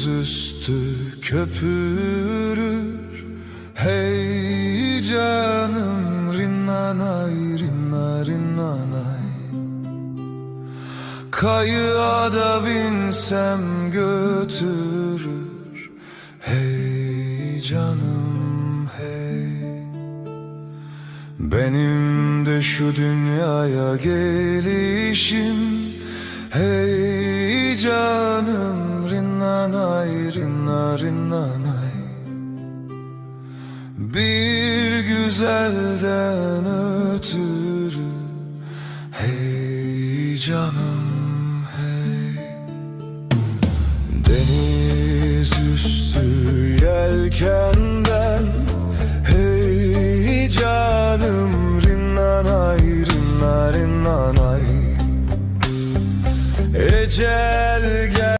Deniz üstü köpürür. Hey canım rinnanay rinna rinnanay. Kayığa da binsem götürür. Hey canım hey. Benim de şu dünyaya gelişim. Hey canım narinanay Bir güzelden ötürü. Hey canım hey. Deniz üstü yelkenden. Hey canım rinnanay rinnanay rinnanay